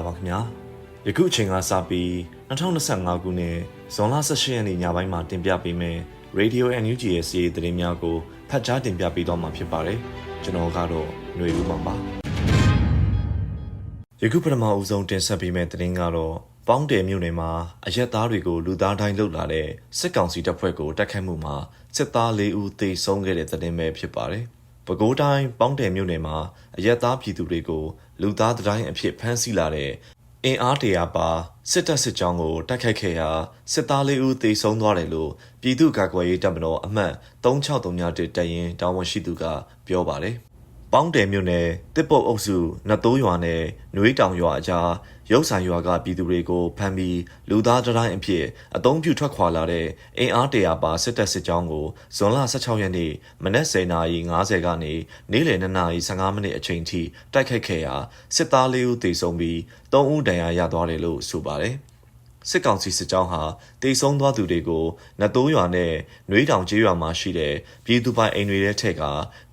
္ဂလာပါခင်ဗျာယခုအချိန်ကစပြီး2025ခုနှစ်ဇွန်လ18ရက်နေ့ညပိုင်းမှာတင်ပြပေးမယ် Radio NUG ရဲ့စီးရီးသတင်းများကိုဖတ်ကြားတင်ပြပေးတော့မှာဖြစ်ပါတယ်ကျွန်တော်ကတော့ຫນွေဦးပါပါယခုပထမဦးဆုံးတင်ဆက်ပေးမယ့်သတင်းကတော့ပေါင်းတယ်မြို့နယ်မှာအရက်သားတွေကိုလူသားတိုင်းလှုပ်လာတဲ့စစ်ကောင်စီတပ်ဖွဲ့ကိုတိုက်ခိုက်မှုမှာစစ်သား၄ဦးသေဆုံးခဲ့တဲ့သတင်းပဲဖြစ်ပါတယ်။ ပဲခူးတိုင်းပေါင်းတယ်မြို့နယ်မှာအရက်သားပြည်သူတွေကိုလူသားတိုင်းအဖြစ်ဖမ်းဆီးလာတဲ့အင်အားတရာပါစစ်တပ်စစ်ကြောင်းကိုတိုက်ခိုက်ခဲ့ရာစစ်သား၄ဦးသေဆုံးသွားတယ်လို့ပြည်သူ့ကာကွယ်ရေးတပ်မတော်အမှတ်3631တပ်ရင်းတာဝန်ရှိသူကပြောပါတယ်။ ပေါင်းတယ်မြို့နယ်တစ်ပုတ်အုပ်စုနတ်တိုးရွာနဲ့နွေးတောင်ရွာအကြားရုပ်ဆိုင်ရွာကပြည်သူတွေကိုဖမ်းပြီးလူသားတိုင်းအဖြစ်အုံပြုထွက်ခွာလာတဲ့အင်အားတရာပါစစ်တပ်စစ်ကြောင်းကိုဇွန်လ16ရက်နေ့မနက်10:50ကနေနေ့လယ်2:15မိနစ်အချိန်ထိတိုက်ခိုက်ခဲ့ရာစစ်သား၄ဦးသေဆုံးပြီး3ဦးဒဏ်ရာရသွားတယ်လို့ဆိုပါတယ်။ စစ်ကောင်စီစစ်ကြောင်းဟာတေဆုံးသွားသူတွေကိုနတ်တိုးရွာနဲ့နှွေးတောင်ကျေးရွာမှာရှိတဲ့ပြည်သူပိုင်အိမ်တွေထဲထက်က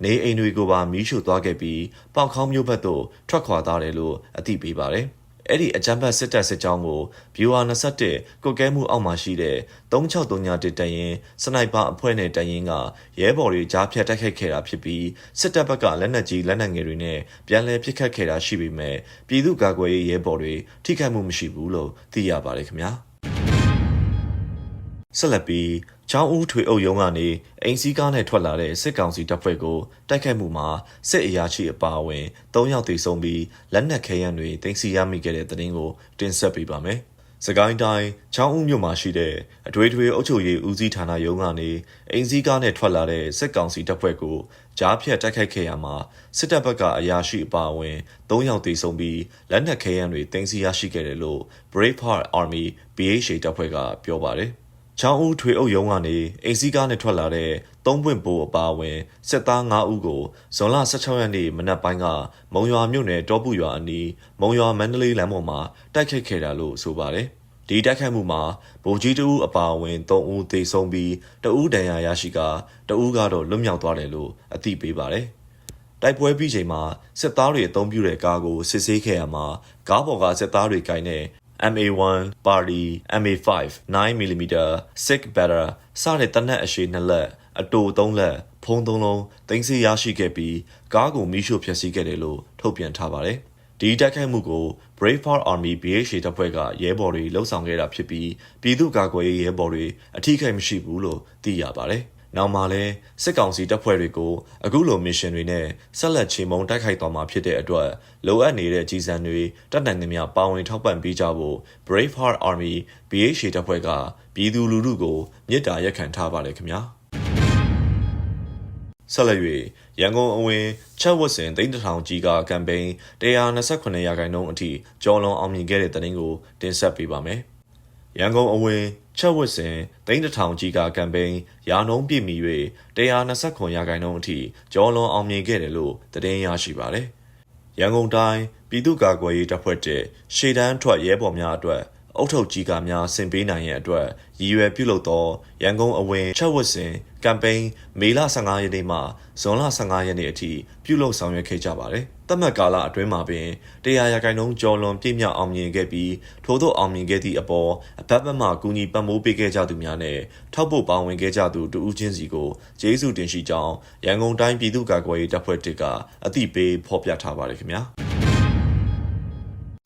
နေအိမ်တွေကိုပါမီးရှို့သွားခဲ့ပြီးပေါက်ခေါင်းမျိုးဘက်သို့ထွက်ခွာသွားတယ်လို့အသိပေးပါတယ်။ အဲ့ဒီအကြမ်းဖက်စစ်တပ်စစ်ကြောင်းကို Viewer 21ကုတ်ကဲမှုအောက်မှာရှိတဲ့3631တရင်စနိုက်ပါအဖွဲ့နဲ့တရင်ကရဲဘော်တွေကြားဖြတ်တိုက်ခိုက်ခဲ့တာဖြစ်ပြီးစစ်တပ်ဘက်ကလက်နက်ကြီးလက်နက်ငယ်တွေနဲ့ပြန်လည်ပစ်ခတ်ခဲ့တာရှိပေမဲ့ပြည်သူ့ကာကွယ်ရေးရဲဘော်တွေထိခိုက်မှုမရှိဘူးလို့သိရပါတယ်ခင်ဗျာဆက်လက်ပြီး ချောင်းဦးထွေအုပ်ရုံးကနေအိမ်စည်းကားနဲ့ထွက်လာတဲ့စစ်ကောင်စီတပ်ဖွဲ့ကိုတိုက်ခိုက်မှုမှာစစ်အရာရှိအပါအဝင်၃ယောက်သေဆုံးပြီးလက်နက်ခဲယမ်းတွေတင်စီရမိခဲ့တဲ့တဲ့တင်ကိုတင်ဆက်ပေးပါမယ်။စကိုင်းတိုင်းချောင်းဦးမြို့မှာရှိတဲ့အထွေထွေအုပ်ချုပ်ရေးဦးစီးဌာနရုံးကနေအိမ်စည်းကားနဲ့ထွက်လာတဲ့စစ်ကောင်စီတပ်ဖွဲ့ကိုကြားဖြတ်တိုက်ခိုက်ခဲ့ရမှာစစ်တပ်ဘက်ကအရာရှိအပါအဝင်၃ယောက်သေဆုံးပြီးလက်နက်ခဲယမ်းတွေတင်စီရရှိခဲ့တယ်လို့ Brave Heart Army BHA တပ်ဖွဲ့ကပြောပါတယ်။ ချောင်းဦးထွေအုပ်ရုံးကနေအိမ်စည်းကားနဲ့ထွက်လာတဲ့သုံးပွင့်ဘိုးအပါအဝင်စစ်သား9ဦးကိုဇွန်လ16ရက်နေ့မနက်ပိုင်းကမုံရွာမြို့နယ်တောပုရွာအနီးမုံရွာမန္တလေးလမ်းပေါ်မှာတိုက်ခိုက်ခဲ့တာလို့ဆိုပါတယ်။ဒီတိုက်ခိုက်မှုမှာဗိုလ်ကြီးတဦးအပါအဝင်3ဦးသေဆုံးပြီးတဦးဒဏ်ရာရရှိကတဦးကတော့လွတ်မြောက်သွားတယ်လို့အသိပေးပါတယ်။တိုက်ပွဲပြီးချိန်မှာစစ်သားတွေအုံပြုတဲ့ကားကိုစစ်ဆေးခဲ့ရမှာကားပေါ်ကစစ်သားတွေကင်တဲ့ MA1 Party MA5 9mm Sig Better စတဲ့တနက်အရှိနှစ်လက်အတူသုံးလက်ဖုံးသုံးလုံးတင်စီရရှိခဲ့ပြီးကားကိုမိရှို့ဖျက်ဆီးခဲ့တယ်လို့ထုတ်ပြန်ထားပါတယ်။ဒီတိုက်ခိုက်မှုကို Brave Heart Army BHA တပ်ဖွဲ့ကရဲဘော်တွေလှုပ်ဆောင်ခဲ့တာဖြစ်ပြီးပြည်သူ့ကာကွယ်ရေးရဲဘော်တွေအထိခိုက်မရှိဘူးလို့သိရပါတယ်။ နောက်မှလည်းစစ်ကောင်စီတပ်ဖွဲ့တွေကိုအခုလိုမစ်ရှင်တွေနဲ့ဆက်လက်ချေမှုန်းတိုက်ခိုက်သွားမှာဖြစ်တဲ့အတွက်လိုအပ်နေတဲ့ကြီးစံတွေတပ်နိုင်သမျှပါဝင်ထောက်ပံ့ပေးကြဖို့ Brave Heart Army BHA တပ်ဖွဲ့ကပြည်သူလူထုကိုမြစ်တာရက်ခံထားပါတယ်ခင်ဗျာဆက်လက်၍ရန်ကုန်အဝင်ချက်ဝတ်စင်တိန်းတထောင်ကြီးကကမ်ပိန်း128ရာခိုင်နှုန်းအထိကျော်လွန်အောင်မြင်ခဲ့တဲ့တဲ့တင်ကိုတင်ဆက်ပေးပါမယ်။ ရန်ကုန်အဝင်ချက်ဝတ်စဉ်တိန်းတထောင်ကြီးကကမ်ပိန်းရာနှုံးပြည့်မီ၍129ရာခိုင်နှုန်းအထိကျော်လွန်အောင်မြင်ခဲ့တယ်လို့သတင်းရရှိပါတယ်။ရန်ကုန်တိုင်းပြည်သူ့ကာကွယ်ရေးတပ်ဖွဲ့တဲ့ရှေ့တန်းထွက်ရဲဘော်များအတွက်အုတ်ထုတ်ကြီးကများဆင်ပေးနိုင်ရန်အတွက်ရည်ရွယ်ပြုလုပ်သောရန်ကုန်အဝင်ချက်ဝတ်စဉ် ကမ်ပိန်းမေလ15ရက်နေ့မှဇွန်လ15ရက်နေ့အထိပြုလုပ်ဆောင်ရွက်ခဲ့ကြပါတယ်။သတ်မှတ်ကာလအတွင်းမှာပင်တရားရာခိုင်နှုန်းကျော်လွန်ပြည့်မြောက်အောင်မြင်ခဲ့ပြီးထို့သောအောင်မြင်ခဲ့သည့်အပေါ်အဘက်ဘက်မှကူညီပံ့ပိုးပေးခဲ့ကြသူများနဲ့ထောက်ပို့ပါဝင်ခဲ့ကြသူတူဦးချင်းစီကိုကျေးဇူးတင်ရှိကြောင်းရန်ကုန်တိုင်းပြည်သူ့ကာကွယ်ရေးတပ်ဖွဲ့တစ်ကအသိပေးဖော်ပြထားပါတယ်ခင်ဗျာ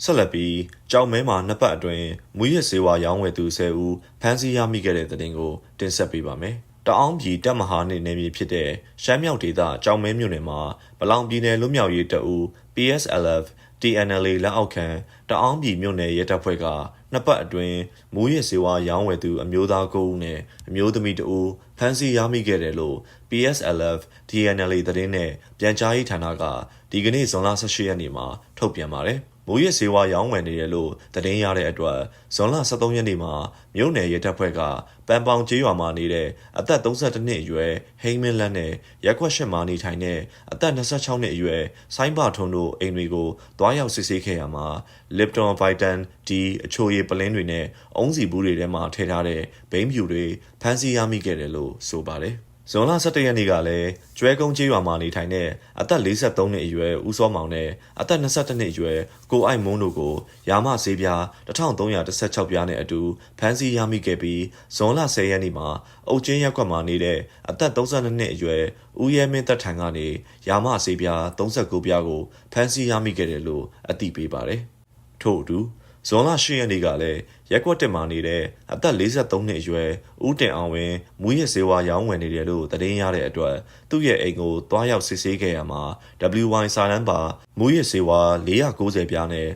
ဆက်လက်ပြီးကြောင်မဲမှာနှစ်ပတ်အတွင်းမူရစ်စေဝါရောင်းဝယ်သူ10ဦးဖမ်းဆီးရမိခဲ့တဲ့တဲ့တင်ကိုတင်ဆက်ပေးပါမယ်။ တအောင်းပြည်တပ်မဟာနယ်နယ်မြေဖြစ်တဲ့ရှမ်းမြောက်ဒေသကြောင်မဲမြို့နယ်မှာဗလောင်ပြည်နယ်လွတ်မြောက်ရေးတပ်ဦး PSLF TNLA လက်အောက်ခံတအောင်းပြည်မြို့နယ်ရဲတပ်ဖွဲ့ကနှစ်ပတ်အတွင်းမူရစ်စေဝါရောင်းဝယ်သူအမျိုးသား9ဦးနဲ့အမျိုးသမီး2ဦးဖမ်းဆီးရမိခဲ့တယ်လို့ PSLF TNLA သတင်းနဲ့ပြန်ကြားရေးဌာနကဒီကနေ့ဇွန်လ18ရက်နေ့မှာထုတ်ပြန်ပါတယ်။ မိုးရစ်စေဝါရောင်းဝယ်နေတယ်လို့သတင်းရတဲ့အတွက်ဇွန်လ23ရက်နေ့မှာမြို့နယ်ရဲတပ်ဖွဲ့ကပန်ပောင်ကျေးရွာမှာနေတဲ့အသက်32နှစ်အရွယ်ဟိမင်းလက်နဲ့ရက်ခွက်ရှစ်မှာနေထိုင်တဲ့အသက်26နှစ်အရွယ်ဆိုင်းပါထုံတို့အိမ်တွေကိုတွားရောက်စစ်ဆေးခဲ့ရမှာ Lipton Vitan D အချိုရည်ပလင်းတွေနဲ့အုံးစီဘူးတွေထဲမှာထည့်ထားတဲ့ဘိန်းဖြူတွေဖမ်းဆီးရမိခဲ့တယ်လို့ဆိုပါတယ်။ ဇွန်လ17ရက်နေ့ကလည်းကျွဲကုန်းကျေးရွာမှာနေထိုင်တဲ့အသက်43နှစ်အရွယ်ဦးစောမောင်နဲ့အသက်22နှစ်အရွယ်ကိုအိုက်မုန်းတို့ကိုရာမဆေးပြား1316ပြားနဲ့အတူဖမ်းဆီးရမိခဲ့ပြီးဇွန်လ10ရက်နေ့မှာအုတ်ချင်းရက်ကွက်မှာနေတဲ့အသက်32နှစ်အရွယ်ဦးရဲမင်းသက်ထံကနေရာမဆေးပြား39ပြားကိုဖမ်းဆီးရမိခဲ့တယ်လို့အသိပေးပါတယ်။ထို့အတူ ဇွန်လ10ရက်နေ့ကလည်းရက်ကွက်တက်မှာနေတဲ့အသက်43နှစ်အရွယ်ဦးတင်အောင်ဝင်းမူရစေဝါရောင်းဝယ်နေတယ်လို့သတင်းရတဲ့အတွက်သူ့ရဲ့အိမ်ကိုတွားရောက်စစ်ဆေးခဲ့ရမှာ WY စာလန်းပါမူရစေဝါ490ပြားနဲ့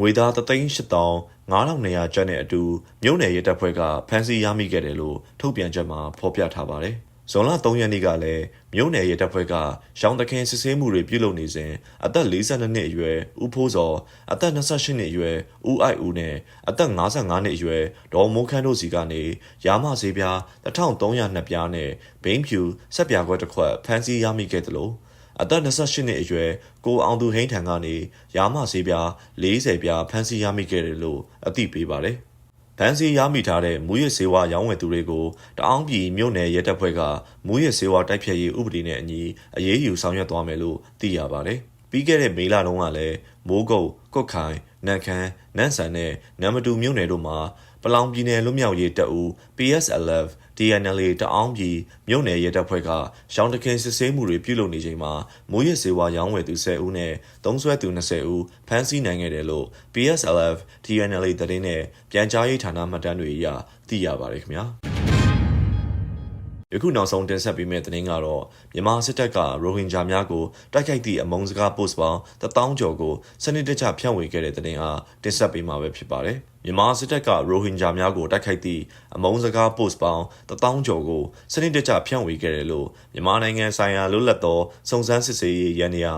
ငွေသား3,800,9200ကျပ်နဲ့အတူမြို့နယ်ရဲတပ်ဖွဲ့ကဖမ်းဆီးရမိခဲ့တယ်လို့ထုတ်ပြန်ချက်မှာဖော်ပြထားပါတယ်။ ဇွန်လ3ရက်နေ့ကလည်းမြို့နယ်ရဲတပ်ဖွဲ့ကရောင်တခင်စစ်ဆေးမှုတွေပြုလုပ်နေစဉ်အသက်42နှစ်အရွယ်ဦးဖိုးစောအသက်28နှစ်အရွယ်ဦးအိုက်ဦးနဲ့အသက်55နှစ်အရွယ်ဒေါ်မိုးခန်းတို့စီကနေရာမဈေးပြား1302ပြားနဲ့ဘိန်းဖြူဆက်ပြားခွက်တစ်ခွက်ဖမ်းဆီးရမိခဲ့တယ်လို့အသက်28နှစ်အရွယ်ကိုအောင်သူဟိန်းထံကနေရာမဈေးပြား40ပြားဖမ်းဆီးရမိခဲ့တယ်လို့အသိပေးပါတယ်။ ဗန်းစီရမိထားတဲ့မူရစ်စေဝါရောင်းဝယ်သူတွေကိုတအောင်းပြည်မြို့နယ်ရဲတပ်ဖွဲ့ကမူရစ်စေဝါတိုက်ဖျက်ရေးဥပဒေနဲ့အညီအရေးယူဆောင်ရွက်သွားမယ်လို့သိရပါတယ်။ပြီးခဲ့တဲ့မေလတုန်းကလည်းမိုးကုတ်၊ကွတ်ခိုင်၊နန်ခမ်း၊နန်းဆန်နဲ့နမ်မတူမြို့နယ်တို့မှာ ပလောင်ပြည်နယ်လွတ်မြောက်ရေးတပ်ဦး PSLF DNLA တအောင်းပြည်မြို့နယ်ရဲတပ်ဖွဲ့ကရောင်တခင်စစ်ဆေးမှုတွေပြုလုပ်နေချိန်မှာမိုးရစ်စေဝါရောင်းဝယ်သူ10ဦးနဲ့သုံးဆွဲသူ20ဦးဖမ်းဆီးနိုင်ခဲ့တယ်လို့ PSLF DNLA သတင်းနဲ့ပြန်ကြားရေးဌာနမှတ်တမ်းတွေအရသိရပါတယ်ခင်ဗျာ ယခုနောက်ဆုံးတင်ဆက်ပေးမယ့်သတင်းကတော့မြန်မာစစ်တပ်ကရိုဟင်ဂျာများကိုတိုက်ခိုက်သည့်အမုန်းစကား post ပေါင်း1000ကျော်ကိုစနစ်တကျဖြန့်ဝေခဲ့တဲ့သတင်းအားတင်ဆက်ပေးမှာပဲဖြစ်ပါတယ်။မြန်မာစစ်တပ်ကရိုဟင်ဂျာများကိုတိုက်ခိုက်သည့်အမုန်းစကား post ပေါင်း1000ကျော်ကိုစနစ်တကျဖြန့်ဝေခဲ့တယ်လို့မြန်မာနိုင်ငံဆိုင်ရာလွတ်လပ်သောစုံစမ်းစစ်ဆေးရေးရန်ရာ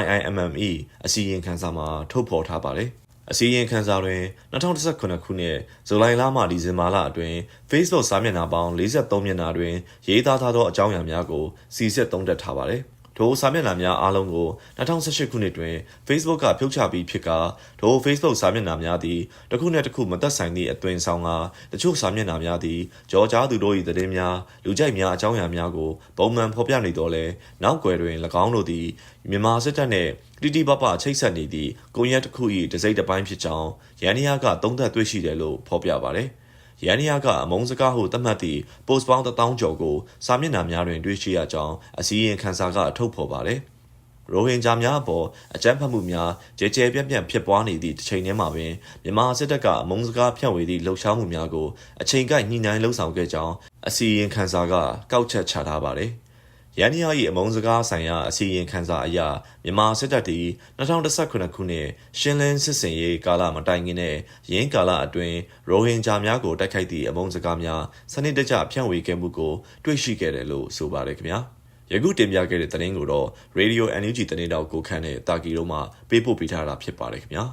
IIMME အစည်းအဝေးခန်းစာမှာထုတ်ဖော်ထားပါတယ်။ အစည်းအဝေးခန်းစာတွင်2019ခုနှစ်ဇူလိုင်လမှဒီဇင်ဘာလအတွင်း Facebook စာမျက်နှာပေါင်း43မျက်နှာတွင်ရေးသားထားသောအကြောင်းအရာများကိုစီစစ်သုံးသပ်ထားပါတယ်။ ထိုစာမျက်နှာများအားလုံးကို2018ခုနှစ်တွင် Facebook ကဖြုတ်ချပြီးဖြစ်ကာထို Facebook စာမျက်နှာများသည်တစ်ခုနှင့်တစ်ခုမသက်ဆိုင်သည့်အသွင်ဆောင်ကတချို့စာမျက်နှာများသည်ကြော်ကြားသူတို့၏သတင်းများလူကြိုက်များအကြောင်းအရာများကိုပုံမှန်ဖော်ပြနေတော့လဲနောက်ွယ်တွင်၎င်းတို့သည်မြန်မာစစ်တပ်နှင့်တိတိပပချိတ်ဆက်နေသည့်ကွန်ရက်တစ်ခု၏တစိမ့်တစ်ပိုင်းဖြစ်ကြောင်းရန်နီယာကသုံးသပ်တွေ့ရှိတယ်လို့ဖော်ပြပါတယ်။ ရန်နီယာကအမုံစကားဟုသတ်မှတ်သည့် post ပေါင်း1000ကျော်ကိုစာမျက်နှာများတွင်တွေ့ရှိရကြောင်းအစည်းအဝေးခန်းစာကထုတ်ဖော်ပါတယ်။ရိုဟင်ဂျာများအပေါ်အကြမ်းဖက်မှုများကြဲကြဲပြန့်ပြန့်ဖြစ်ပွားနေသည့်တစ်ချိန်တည်းမှာပင်မြန်မာစစ်တပ်ကအမုံစကားဖြန့်ဝေသည့်လှုပ်ရှားမှုများကိုအချိန်ကိုက်ညှိနှိုင်းလှုံ့ဆော်ခဲ့ကြောင်းအစီရင်ခံစာကကောက်ချက်ချထားပါတယ်။ ရန်နီယာ၏အမုံစကားဆိုင်ရာအစီရင်ခံစာအရမြန်မာစစ်တပ်သည်2019ခုနှစ်ရှင်းလင်းစစ်စင်ရေးကာလမတိုင်ခင်နဲ့ရင်းကာလအတွင်းရိုဟင်ဂျာများကိုတိုက်ခိုက်သည့်အမုံစကားများစနစ်တကျဖြန့်ဝေခဲ့မှုကိုတွေ့ရှိခဲ့တယ်လို့ဆိုပါတယ်ခင်ဗျာယခုတင်ပြခဲ့တဲ့သတင်းကိုတော့ Radio NUG သတင်းတောက်ကိုခန့်တဲ့တာကီတို့မှပေးပို့ပေးထားတာဖြစ်ပါတယ်ခင်ဗျာ